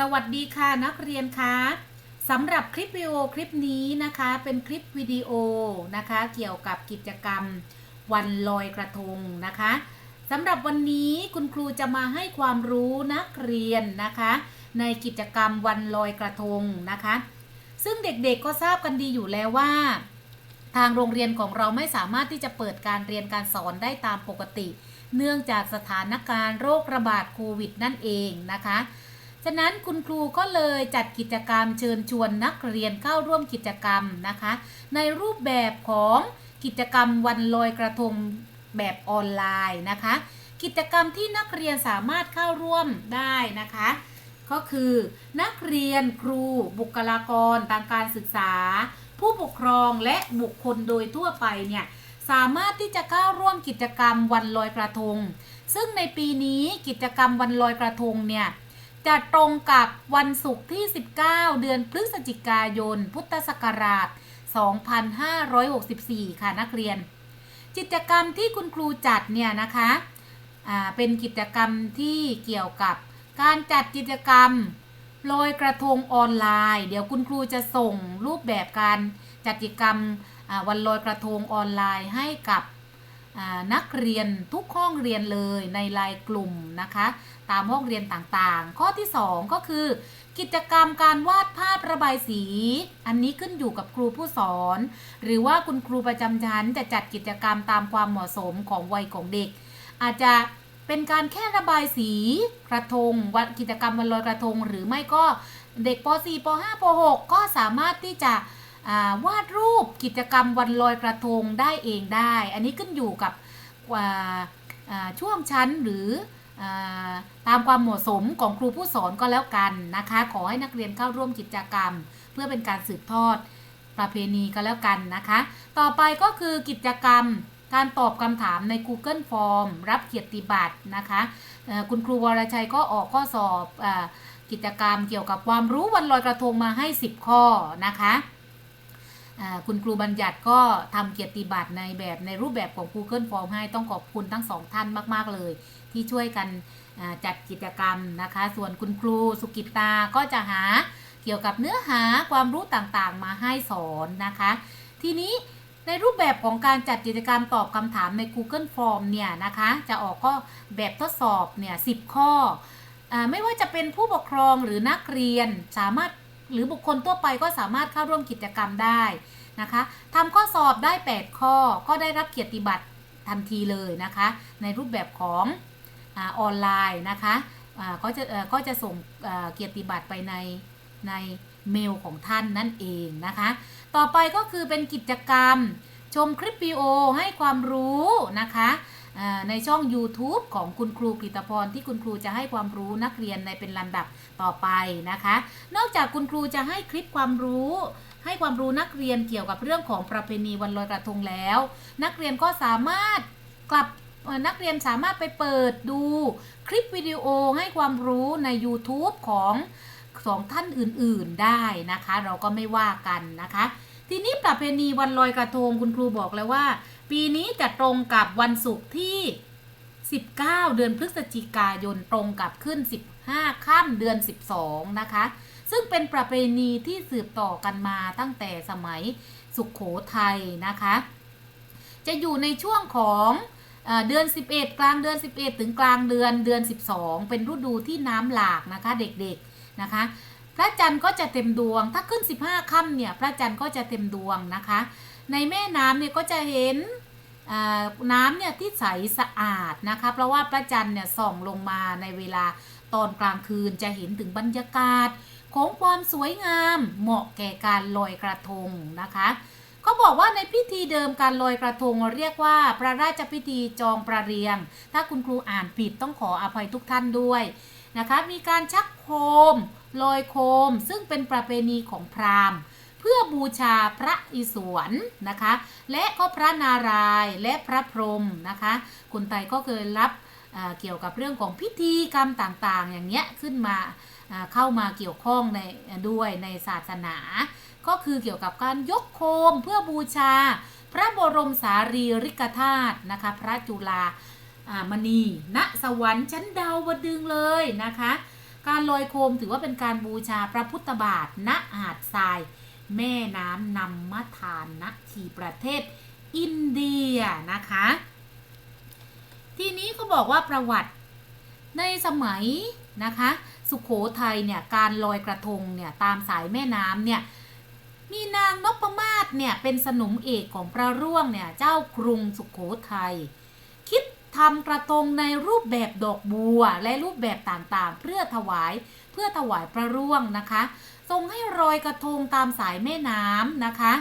สวัสดีค่ะนักเรียนคะสำหรับคลิปวิดีโอคลิปนี้นะคะ เป็นคลิปวิดีโอนะคะ เกี่ยวกับกิจกรรมวันลอยกระทงนะคะสำหรับวันนี้คุณครูจะมาให้ความรู้นักเรียนนะคะ ในกิจกรรมวันลอยกระทงนะคะ ซึ่งเด็กๆก็ทราบกันดีอยู่แล้วว่า ทางโรงเรียนของเราไม่สามารถที่จะเปิดการเรียนการสอนได้ตามปกติ เนื่องจากสถานการณ์โรคระบาดโควิดนั่นเองนะคะ ฉะนั้นคุณครูก็เลยจัดกิจกรรมเชิญชวนนักเรียนเข้าร่วมกิจกรรมนะคะ ในรูปแบบของกิจกรรมวันลอยกระทงแบบออนไลน์นะคะ กิจกรรมที่นักเรียนสามารถเข้าร่วมได้นะคะ ก็คือนักเรียนครูบุคลากรทางการศึกษา ผู้ปกครองและบุคคลโดยทั่วไปเนี่ยสามารถที่จะเข้าร่วมกิจกรรมวันลอยกระทง ซึ่งในปีนี้กิจกรรมวันลอยกระทงเนี่ย จะตรงกับวันศุกร์ที่ 19 เดือนพฤศจิกายน พุทธศักราช 2564 ค่ะนักเรียน กิจกรรมที่คุณครูจัดเนี่ยนะคะเป็นกิจกรรมที่เกี่ยวกับการจัดกิจกรรมลอยกระทงออนไลน์ เดี๋ยวคุณครูจะส่งรูปแบบการจัดกิจกรรมวันลอยกระทงออนไลน์ให้กับ นักเรียนทุกห้องเรียนเลยในไลน์กลุ่มนะคะ ตามห้องเรียนต่างๆ ข้อที่ 2 ก็คือ กิจกรรมการวาดภาพระบายสี อันนี้ขึ้นอยู่กับครูผู้สอน หรือว่าคุณครูประจำชั้นจะจัดกิจกรรมตามความเหมาะสมของวัยของเด็ก อาจจะเป็นการแค่ระบายสีกระทงวันกิจกรรมวันลอยกระทง หรือไม่ก็เด็กป .4 ป .5 ป .6 ก็สามารถที่จะ วาดรูปกิจกรรมวันลอยกระทงได้เองได้ อันนี้ขึ้นอยู่กับอ่าช่วงชั้นหรืออตามความเหมาะสมของครูผู้สอนก็แล้วกันนะคะ ขอให้นักเรียนเข้าร่วมกิจกรรม เพื่อเป็นการสืบทอดประเพณีก็แล้วกันนะคะ ต่อไปก็คือกิจกรรมการตอบคำถามใน Google Form รับเกียรติบัตรนะคะคุณครูวรชัยก็ออกข้อสอบอกิจกรรมเกี่ยวกับความรู้วันลอยกระทงมาให้ 10 ข้อนะคะ คุณครูบัญญัติก็ทำเกียรติบัตรในแบบในรูปแบบของ Google Form ให้ต้องขอบคุณทั้งสองท่านมาก ๆ เลย ที่ช่วยกันจัดกิจกรรมนะคะ ส่วนคุณครูสุกิตาก็จะหาเกี่ยวกับเนื้อหาความรู้ต่างๆ มาให้สอนนะคะ ทีนี้ในรูปแบบของการจัดกิจกรรมตอบคำถามใน Google Form เนี่ยนะคะ จะออกก็แบบทดสอบเนี่ย10 ข้ออไม่ว่าจะเป็นผู้ปกครองหรือนักเรียนสามารถ หรือบุคคลทั่วไปก็สามารถเข้าร่วมกิจกรรมได้นะคะทำข้อสอบได้ 8 ข้อก็ได้รับเกียรติบัตรทันทีเลยนะคะ ในรูปแบบของอออนไลน์นะคะก็จะก็จะส่งเกียรติบัตรไปในในเมลของท่านนั่นเองนะคะ ต่อไปก็คือเป็นกิจกรรมชมคลิปวิดีโอให้ความรู้นะคะ ในช่อง YouTube ของคุณครูกฤตพรที่คุณครูจะให้ความรู้นักเรียนในเป็นลำดับต่อไปนะคะ นอกจากคุณครูจะให้คลิปความรู้ให้ความรู้นักเรียนเกี่ยวกับเรื่องของประเพณีวันลอยกระทงแล้ว นักเรียนก็สามารถกลับนักเรียนสามารถไปเปิดดูคลิปวิดีโอให้ความรู้ใน YouTube ของสองท่านอื่นๆได้นะคะ เราก็ไม่ว่ากันนะคะ ทีนี้ประเพณีวันลอยกระทงคุณครูบอกแล้วว่า ปีนี้จะตรงกับวันศุกร์ที่ 19 เดือนพฤศจิกายนตรงกับขึ้น 15ค่ำเดือน 12 นะคะ ซึ่งเป็นประเพณีที่สืบต่อกันมาตั้งแต่สมัยสุขโขทัยนะคะ จะอยู่ในช่วงของเออเดือน 11 กลางเดือน 11 ถึงกลางเดือนเดือน 12 เป็นฤดูที่น้ำหลากนะคะเด็กๆนะคะ พระจันทร์ก็จะเต็มดวง ถ้าขึ้น 15ค่ำเนี่ยพระจันทร์ก็จะเต็มดวงนะคะ ในแม่น้ำเนี่ยก็จะเห็นน้ำเนี่ยที่ใสสะอาดนะคะเพราะว่าพระจันทร์เนี่ยส่องลงมาในเวลาตอนกลางคืนจะเห็นถึงบรรยากาศของความสวยงามเหมาะแก่การลอยกระทงนะคะเขาบอกว่าในพิธีเดิมการลอยกระทงเรียกว่าพระราชพิธีจองประเรียง ถ้าคุณครูอ่านผิดต้องขออภัยทุกท่านด้วยนะคะ มีการชักโคม ลอยโคม ซึ่งเป็นประเพณีของพราหมณ์ เพื่อบูชาพระอิศวรนะคะ และก็พระนารายณ์และพระพรหมนะคะคุณไตก็เคยรับเกี่ยวกับเรื่องของพิธีกรรมต่างๆ อย่างเงี้ยขึ้นมาเข้ามาเกี่ยวข้องในด้วยในศาสนา ก็คือเกี่ยวกับการยกโคมเพื่อบูชา พระบรมสารีริกธาตุนะคะ พระจุลามณีณสวรรค์ชั้นดาวดึงเลยนะคะ การลอยโคมถือว่าเป็นการบูชาพระพุทธบาทณหาดทราย แม่น้ำนำมาทานณที่ประเทศอินเดียนะคะ ทีนี้ก็บอกว่าประวัติในสมัยนะคะ สุขโขทัยเนี่ยการลอยกระทงเนี่ยตามสายแม่น้ำเนี่ยมีนางนพมาศเนี่ยเป็นสนมเอกของพระร่วงเนี่ยเจ้ากรุงสุขโขทัย ทำกระทงในรูปแบบดอกบัวและรูปแบบต่างๆ เพื่อถวายเพื่อถวายพระร่วงนะคะ ทรงให้รอยกระทงตามสายแม่น้ำนะคะ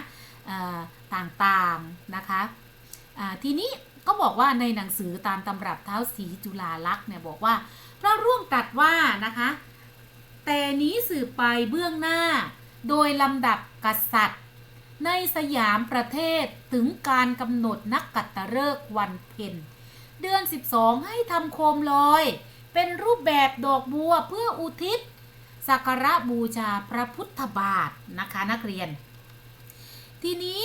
ต่างๆนะคะทีนี้ก็บอกว่าในหนังสือตามตำรับเท้าสีจุฬาลักษณ์เนี่ยบอกว่า พระร่วงตรัสว่านะคะ แต่นี้สืบไปเบื้องหน้า โดยลำดับกษัตริย์ ในสยามประเทศถึงการกำหนดนักกัตตฤกษ์วันเพ็ญ เดือน 12 ให้ทำโคมลอย เป็นรูปแบบดอกบัวเพื่ออุทิศสักการะบูชาพระพุทธบาทนะคะนักเรียน ทีนี้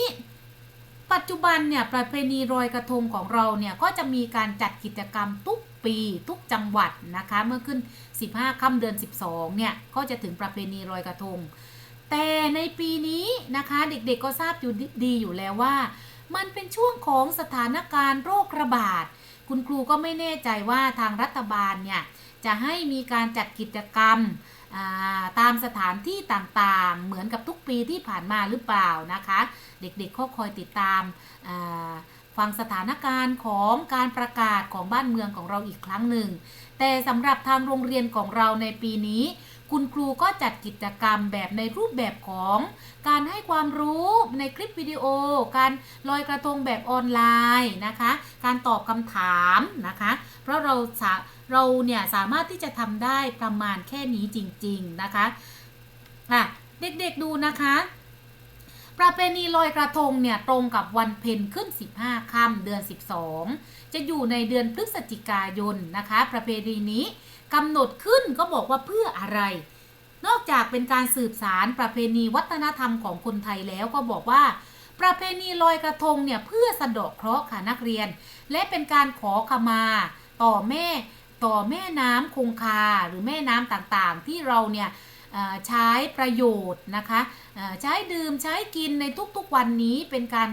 ปัจจุบันเนี่ยประเพณีลอยกระทงของเราเนี่ยก็จะมีการจัดกิจกรรมทุกปีทุกจังหวัดนะคะ เมื่อขึ้น 15 ค่ำเดือน 12 เนี่ยก็จะถึงประเพณีลอยกระทง แต่ในปีนี้นะคะเด็กๆก็ทราบอยู่ดีอยู่แล้วว่า มันเป็นช่วงของสถานการณ์โรคระบาด คุณครูก็ไม่แน่ใจว่าทางรัฐบาลเนี่ยจะให้มีการจัดกิจกรรมาตามสถานที่ต่างๆ เหมือนกับทุกปีที่ผ่านมาหรือเปล่านะคะ เด็กๆก็คอยติดตามาฟังสถานการณ์ของการประกาศของบ้านเมืองของเราอีกครั้งหนึ่ง แต่สำหรับทางโรงเรียนของเราในปีนี้ คุณครูก็จัดกิจกรรมแบบในรูปแบบของการให้ความรู้ในคลิปวิดีโอ การลอยกระทงแบบออนไลน์นะคะ การตอบคำถามนะคะ เพราะเราเราเนี่ยสามารถที่จะทำได้ประมาณแค่นี้จริง ๆ นะคะอะเด็กๆดูนะคะ ประเพณีลอยกระทงเนี่ยตรงกับวันเพ็ญขึ้น 15ค่ำเดือน 12 จะอยู่ในเดือนพฤศจิกายนนะคะ ประเพณีนี้ กำหนดขึ้นก็บอกว่าเพื่ออะไร นอกจากเป็นการสืบสารประเพณีวัฒนธรรมของคนไทยแล้วก็บอกว่า ประเพณีลอยกระทงเนี่ยเพื่อสะดาะเคราะห์ค่ะนักเรียน และเป็นการขอขมา ต่อแม่ต่อแม่น้ำคงคาหรือแม่น้ำต่างๆ ที่เราเนี่ยใช้ประโยชน์นะคะใช้ดื่มใช้กินในทุกๆวันนี้เป็นการ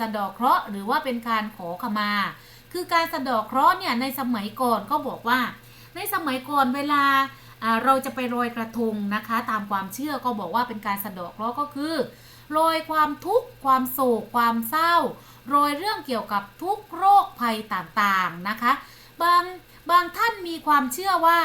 สะดาะเคราะห์หรือว่าเป็นการขอขมา คือการสะดาะเคราะห์เนี่ยในสมัยก่อนก็บอกว่า ในสมัยก่อนเวลาเราจะไปโรยกระทงนะคะ ตามความเชื่อก็บอกว่าเป็นการสะเดาะเคราะห์ก็คือโรยความทุกข์ความโศกความเศร้าโรยเรื่องเกี่ยวกับทุกโรคภัยต่างๆนะคะ บางบางท่านมีความเชื่อว่า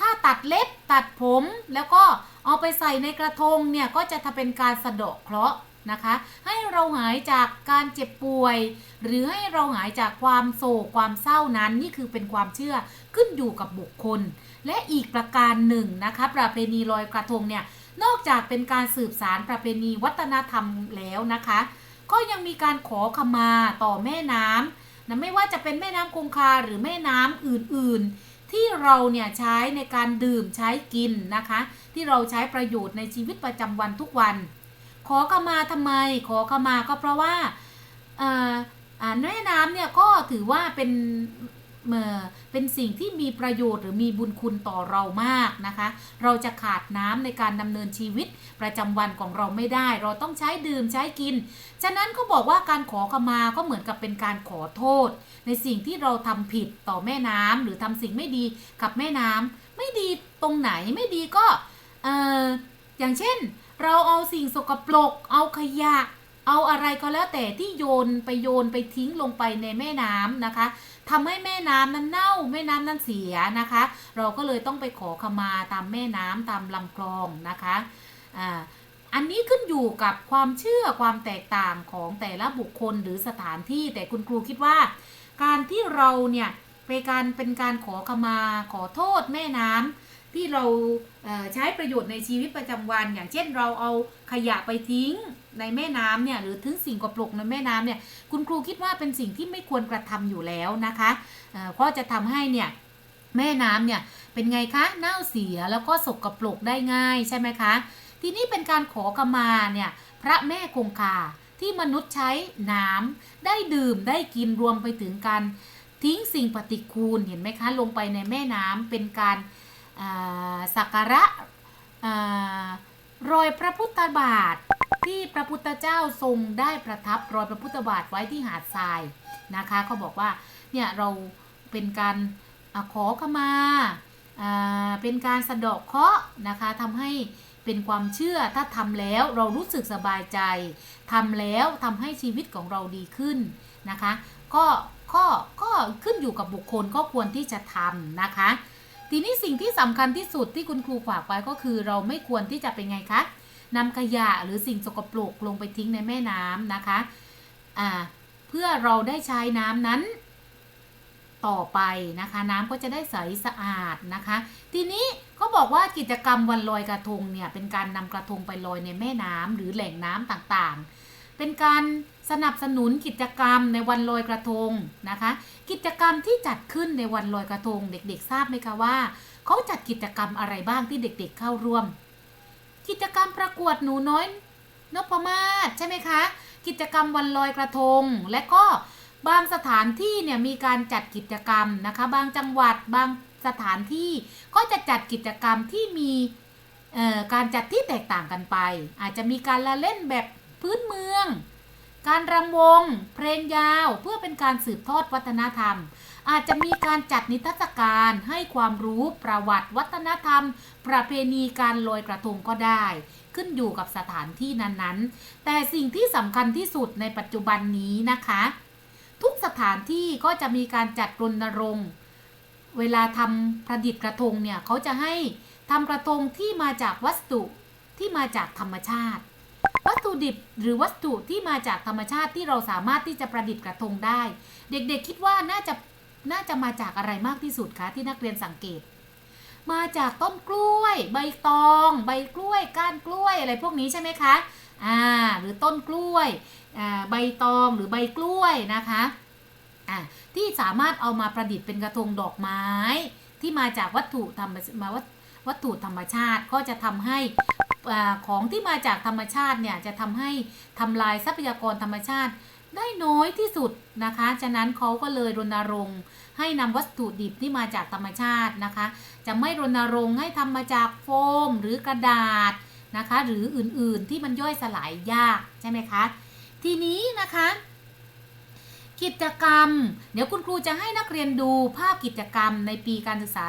ถ้าตัดเล็บตัดผมแล้วก็เอาไปใส่ในกระทงเนี่ยก็จะทำเป็นการสะเดาะเคราะห์ นะคะ ให้เราหายจากการเจ็บป่วย หรือให้เราหายจากความโศกความเศร้านั้นนี่คือเป็นความเชื่อขึ้นอยู่กับบุคคล และอีกประการหนึ่งนะคะ ประเพณีลอยกระทงเนี่ยนอกจากเป็นการสืบสารประเพณีวัฒนธรรมแล้วนะคะ ก็ยังมีการขอขมาต่อแม่น้ำนะไม่ว่าจะเป็นแม่น้ำคงคาหรือแม่น้ำอื่นๆ ที่เราเนี่ยใช้ในการดื่มใช้กินนะคะ ที่เราใช้ประโยชน์ในชีวิตประจำวันทุกวัน ขอขมาทำไม ขอขมาก็เพราะว่าเอ่ออ่าแม่น้ำเนี่ยก็ถือว่าเป็นเป็นสิ่งที่มีประโยชน์หรือมีบุญคุณต่อเรามากนะคะ เราจะขาดน้ำในการดำเนินชีวิตประจำวันของเราไม่ได้ เราต้องใช้ดื่มใช้กิน ฉะนั้นก็บอกว่าการขอขมาก็เหมือนกับเป็นการขอโทษ ในสิ่งที่เราทำผิดต่อแม่น้ำหรือทำสิ่งไม่ดีกับแม่น้ำไม่ดีตรงไหนไม่ดีก็เอออย่างเช่น เราเอาสิ่งสกปรก เอาขยะ เอาอะไรก็แล้วแต่ที่โยนไปโยนไปทิ้งลงไปในแม่น้ำนะคะทำให้แม่น้ำนั้นเน่า แม่น้ำนั้นเสียนะคะ เราก็เลยต้องไปขอขมาตามแม่น้ำตามลำคลองนะคะอ่าอันนี้ขึ้นอยู่กับความเชื่อความแตกต่างของแต่ละบุคคลหรือสถานที่แต่คุณครูคิดว่า การที่เราเนี่ยไปการเป็นการขอขมาขอโทษแม่น้ำ ที่เราใช้ประโยชน์ในชีวิตประจำวัน อย่างเช่นเราเอาขยะไปทิ้งในแม่น้ำเนี่ยหรือทิ้งสิ่งกปรกในแม่น้ำเนี่ยคุณครูคิดว่าเป็นสิ่งที่ไม่ควรกระทำอยู่แล้วนะคะเเพราะจะทำให้เนี่ยแม่น้ำเนี่ยเป็นไงคะเน่าเสียแล้วก็สกปรกได้ง่ายใช่ไหมคะทีนี้เป็นการขอขมาเนี่ยพระแม่คงคาที่มนุษย์ใช้น้ำได้ดื่มได้กินรวมไปถึงการทิ้งสิ่งปฏิกูลเห็นไหมคะ ลงไปในแม่น้ำเป็นการ สักการะอรอยพระพุทธบาทที่พระพุทธเจ้าทรงได้ประทับรอยพระพุทธบาทไว้ที่หาดทรายนะคะเขาบอกว่าเนี่ยเราเป็นการอขอขมาอ่าเป็นการสะเดาะเคราะห์นะคะทำให้เป็นความเชื่อถ้าทำแล้วเรารู้สึกสบายใจทำแล้วทำให้ชีวิตของเราดีขึ้นนะคะ ก็ก็ก็ขึ้นอยู่กับบุคคลก็ควรที่จะทำนะคะ ทีนี้สิ่งที่สำคัญที่สุดที่คุณครูฝากไว้ก็คือ เราไม่ควรที่จะเป็นไงคะนำขยะหรือสิ่งสกปรกลงไปทิ้งในแม่น้ำนะคะอ่าเพื่อเราได้ใช้น้ำนั้นต่อไปนะคะ น้ำก็จะได้ใสสะอาดนะคะ ทีนี้เขาบอกว่ากิจกรรมวันลอยกระทงเนี่ยเป็นการนำกระทงไปลอยในแม่น้ำหรือแหล่งน้ำต่างๆ เป็นการ สนับสนุนกิจกรรมในวันลอยกระทงนะคะ กิจกรรมที่จัดขึ้นในวันลอยกระทง เด็กๆ ทราบไหมคะว่าเขาจัดกิจกรรมอะไรบ้างที่เด็ก ๆ เข้าร่วม กิจกรรมประกวดหนูน้อยนพมาศใช่ไหมคะ กิจกรรมวันลอยกระทง และก็บางสถานที่เนี่ยมีการจัดกิจกรรมนะคะ บางจังหวัดบางสถานที่ก็จะจัดกิจกรรมที่มีการจัดที่แตกต่างกันไป อาจจะมีการละเล่นแบบพื้นเมือง การรำวง เพลงยาวเพื่อเป็นการสืบทอดวัฒนธรรม อาจจะมีการจัดนิทรรศการให้ความรู้ประวัติวัฒนธรรม ประเพณีการลอยกระทงก็ได้ ขึ้นอยู่กับสถานที่นั้นๆ แต่สิ่งที่สำคัญที่สุดในปัจจุบันนี้นะคะ ทุกสถานที่ก็จะมีการจัดรณรงค์เวลาทำประดิษฐ์กระทงเนี่ยเขาจะให้ทำกระทงที่มาจากวัสดุที่มาจากธรรมชาติ วัตถุดิบหรือวัสดุที่มาจากธรรมชาติที่เราสามารถที่จะประดิษฐ์กระทงได้ เด็กๆคิดว่าน่าจะน่าจะมาจากอะไรมากที่สุดคะที่นักเรียนสังเกต มาจากต้นกล้วย ใบตอง ใบกล้วย ก้านกล้วยอะไรพวกนี้ใช่ไหมคะอ่าหรือต้นกล้วยอ่าใบตองหรือใบกล้วยนะคะอ่าที่สามารถเอามาประดิษฐ์เป็นกระทงดอกไม้ ที่มาจากวัตถุธรรมมาวัต วัตถุธรรมชาติก็จะทำให้ของที่มาจากธรรมชาติเนี่ยจะทำให้ทำลายทรัพยากรธรรมชาติได้น้อยที่สุดนะคะ ฉะนั้นเขาก็เลยรณรงค์ให้นำวัตถุดิบที่มาจากธรรมชาตินะคะ จะไม่รณรงค์ให้ทำมาจากโฟมหรือกระดาษนะคะ หรืออื่นๆที่มันย่อยสลายยากใช่ไหมคะ ทีนี้นะคะ กิจกรรม เดี๋ยวคุณครูจะให้นักเรียนดูภาพกิจกรรมในปีการศึกษา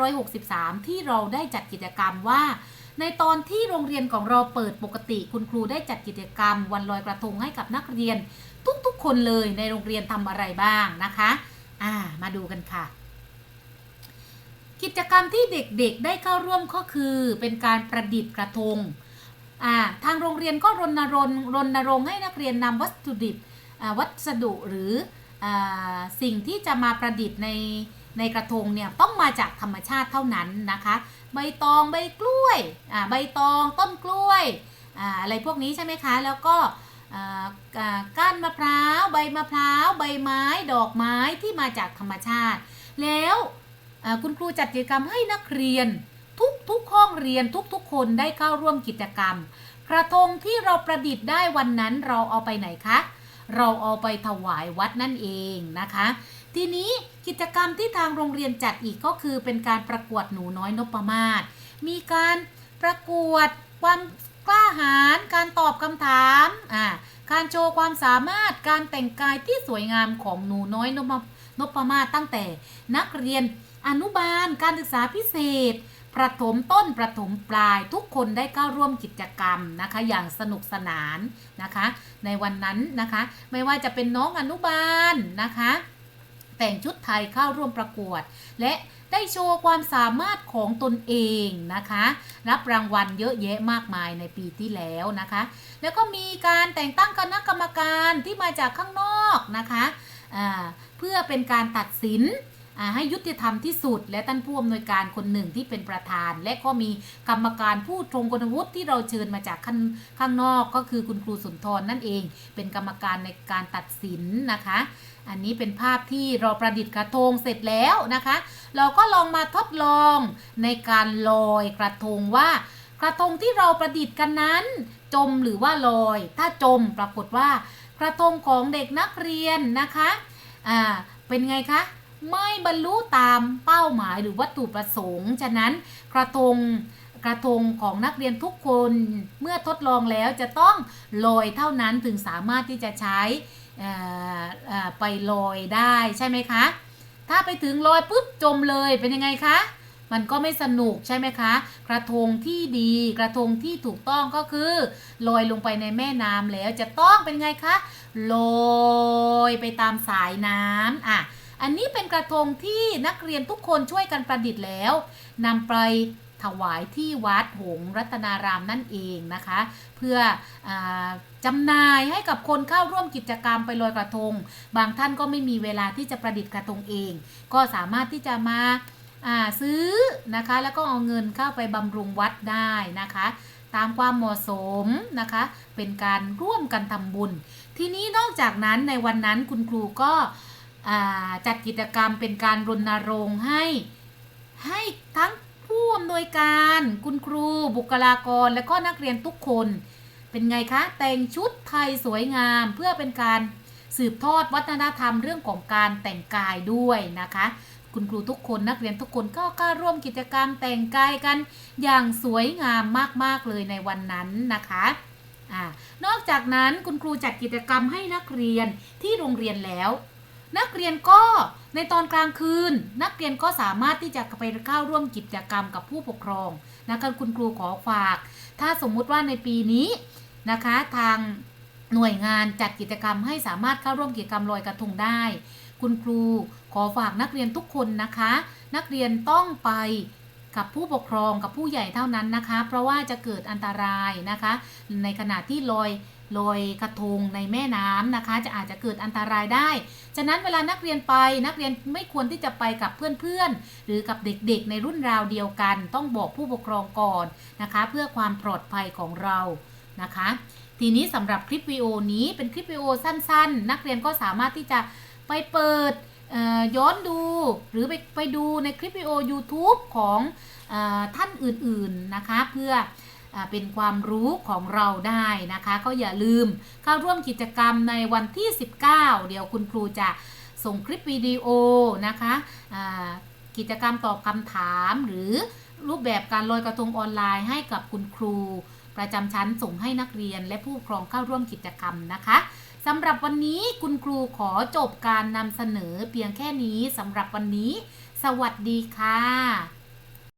2563 ที่เราได้จัดกิจกรรมว่า ในตอนที่โรงเรียนของเราเปิดปกติ คุณครูได้จัดกิจกรรม วันลอยกระทงให้กับนักเรียน ทุกๆ คนเลยในโรงเรียนทำอะไรบ้างนะคะอ่ามาดูกันค่ะ กิจกรรมที่เด็กๆได้เข้าร่วมก็คือ เป็นการประดิษฐ์กระทงอ่าทางโรงเรียนก็รณรงค์รณรงค์ให้นักเรียนนำวัตถุดิบ วัสดุหรืออสิ่งที่จะมาประดิษฐ์ในในกระทงเนี่ยต้องมาจากธรรมชาติเท่านั้นนะคะ ใบตองใบกล้วยใบตองต้นกล้วยออะไรพวกนี้ใช่ไหมคะ แล้วก็ก้านมะพร้าวใบมะพร้าวใบไม้ดอกไม้ที่มาจากธรรมชาติ แล้วคุณครูจัดกิจกรรมให้นักเรียนทุกทุกห้องเรียนทุกๆ คนได้เข้าร่วมกิจกรรม กระทงที่เราประดิษฐ์ได้วันนั้นเราเอาไปไหนคะ เราเอาไปถวายวัดนั่นเองนะคะ ทีนี้กิจกรรมที่ทางโรงเรียนจัดอีกก็คือเป็นการประกวดหนูน้อยนพมาศมีการประกวดความกล้าหาญการตอบคำถามอ่าการโชว์ความสามารถการแต่งกายที่สวยงามของหนูน้อยนพนพมาศตั้งแต่นักเรียนอนุบาลการศึกษาพิเศษ ประถมต้นประถมปลายทุกคนได้เข้าร่วมกิจกรรมนะคะอย่างสนุกสนานนะคะ ในวันนั้นนะคะ ไม่ว่าจะเป็นน้องอนุบาลนะคะ แต่งชุดไทยเข้าร่วมประกวด และได้โชว์ความสามารถของตนเองนะคะ รับรางวัลเยอะแยะมากมายในปีที่แล้วนะคะ แล้วก็มีการแต่งตั้งคณะกรรมการที่มาจากข้างนอกนะคะเพื่อเป็นการตัดสิน ให้ยุติธรรมที่สุด และท่านผู้อำนวยการคนหนึ่งที่เป็นประธาน และก็มีกรรมการผู้ทรงคุณวุฒิที่เราเชิญมาจากข้างข้างนอกก็คือคุณครูสุนทรนั่นเอง เป็นกรรมการในการตัดสินนะคะ อันนี้เป็นภาพที่เราประดิษฐ์กระทงเสร็จแล้วนะคะ เราก็ลองมาทดลองในการลอยกระทงว่ากระทงที่เราประดิษฐ์กันนั้น จมหรือว่าลอย ถ้าจมปรากฏว่า กระทงของเด็กนักเรียนนะคะ อ่า เป็นไงคะ ไม่บรรลุตามเป้าหมายหรือวัตถุประสงค์ ฉะนั้นกระทงกระทงของนักเรียนทุกคนเมื่อทดลองแล้วจะต้องลอยเท่านั้นถึงสามารถที่จะใช้ไปลอยได้ใช่ไหมคะ ถ้าไปถึงลอยปุ๊บจมเลยเป็นยังไงคะ มันก็ไม่สนุกใช่ไหมคะ กระทงที่ดีกระทงที่ถูกต้องก็คือลอยลงไปในแม่น้ำแล้วจะต้องเป็นไงคะลอยไปตามสายน้ำอะ อันนี้เป็นกระทงที่นักเรียนทุกคนช่วยกันประดิษฐ์แล้วนำไปถวายที่วัดหงรัตนารามนั่นเองนะคะ เพื่ออจำหน่ายให้กับคนเข้าร่วมกิจกรรมไปลอยกระทง บางท่านก็ไม่มีเวลาที่จะประดิษฐ์กระทงเอง ก็สามารถที่จะมาซื้อนะคะ แล้วก็เอาเงินเข้าไปบำรุงวัดได้นะคะ ตามความเหมาะสมนะคะ เป็นการร่วมกันทำบุญ ทีนี้นอกจากนั้นในวันนั้นคุณครูก็ จัดกิจกรรมเป็นการรณรงค์ให้ ให้ทั้งผู้อำนวยการคุณครูบุคลากรและก็นักเรียนทุกคน เป็นไงคะ แต่งชุดไทยสวยงามเพื่อเป็นการสืบทอดวัฒนธรรมเรื่องของการแต่งกายด้วยนะคะ คุณครูทุกคนนักเรียนทุกคนก็กล้าร่วมกิจกรรมแต่งกายกันอย่างสวยงามมากๆเลยในวันนั้นนะคะอนอกจากนั้นคุณครูจัดกิจกรรมให้นักเรียนที่โรงเรียนแล้ว นักเรียนก็ในตอนกลางคืน นักเรียนก็สามารถที่จะไปเข้าร่วมกิจกรรมกับผู้ปกครองนะคะคุณครูขอฝาก ถ้าสมมุติว่าในปีนี้นะคะทางหน่วยงานจัดกิจกรรมให้สามารถเข้าร่วมกิจกรรมลอยกระทงได้ คุณครูขอฝากนักเรียนทุกคนนะคะ นักเรียนต้องไปกับผู้ปกครองกับผู้ใหญ่เท่านั้นนะคะ เพราะว่าจะเกิดอันตรายนะคะ ในขณะที่ลอย ลอยกระทงในแม่น้ำนะคะ จะอาจจะเกิดอันตรายได้ ฉะนั้นเวลานักเรียนไปนักเรียนไม่ควรที่จะไปกับเพื่อนๆ หรือกับเด็กๆ ในรุ่นราวเดียวกัน ต้องบอกผู้ปกครองก่อนนะคะ เพื่อความปลอดภัยของเรานะคะ ทีนี้สำหรับคลิปวิดีโอนี้เป็นคลิปวิดีโอสั้น ๆ นักเรียนก็สามารถที่จะไปเปิดเอ่อย้อนดูหรือไปไปดูในคลิปวิดีโอ YouTube ของอท่านอื่นๆนะคะ เพื่อ เป็นความรู้ของเราได้นะคะ ก็อย่าลืมเข้าร่วมกิจกรรมในวันที่ 19 เดี๋ยวคุณครูจะส่งคลิปวิดีโอนะคะกิจกรรมตอบคำถามหรือรูปแบบการลอยกระทงออนไลน์ให้กับคุณครู ประจำชั้นส่งให้นักเรียนและผู้ปกครองเข้าร่วมกิจกรรมนะคะสำหรับวันนี้คุณครูขอจบการนำเสนอเพียงแค่นี้สำหรับวันนี้ สวัสดีค่ะ